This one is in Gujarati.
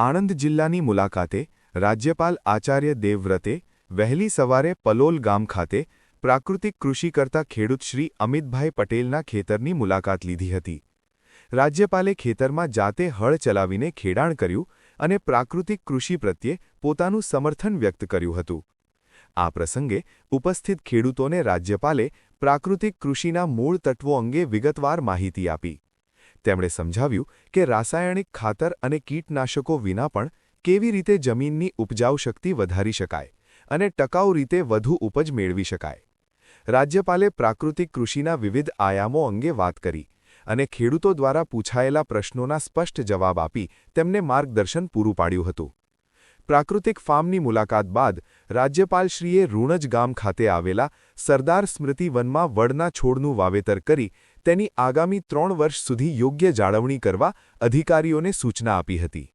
આણંદ જિલ્લાની મુલાકાતે રાજ્યપાલ આચાર્ય દેવવ્રતે વહેલી સવારે પલોલ ગામ ખાતે પ્રાકૃતિક કૃષિ કરતા ખેડૂત શ્રી અમિતભાઈ પટેલના ખેતરની મુલાકાત લીધી હતી. રાજ્યપાલે ખેતરમાં જાતે હળ ચલાવીને ખેડાણ કર્યું અને પ્રાકૃતિક કૃષિ પ્રત્યે પોતાનું સમર્થન વ્યક્ત કર્યું હતું. આ પ્રસંગે ઉપસ્થિત ખેડૂતોને રાજ્યપાલે પ્રાકૃતિક કૃષિના મૂળ તત્વો અંગે વિગતવાર માહિતી આપી. તેમણે સમજાવ્યું કે રાસાયણિક ખાતર અને કીટનાશકો વિના પણ કેવી રીતે જમીનની ઉપજાઉ શક્તિ વધારી શકાય અને ટકાઉ રીતે વધુ ઉપજ મેળવી શકાય. રાજ્યપાલે પ્રાકૃતિક કૃષિના વિવિધ આયામો અંગે વાત કરી અને ખેડૂતો દ્વારા પૂછાયેલા પ્રશ્નોના સ્પષ્ટ જવાબ આપી તેમને માર્ગદર્શન પૂરું પાડ્યું હતું. પ્રાકૃતિક ફાર્મની મુલાકાત બાદ રાજ્યપાલશ્રીએ રૂણજ ગામ ખાતે આવેલા સરદાર સ્મૃતિ વનમાં વડના છોડનું વાવેતર કરી તેની આગામી ત્રણ વર્ષ સુધી યોગ્ય જાળવણી કરવા અધિકારીઓને સૂચના આપી હતી.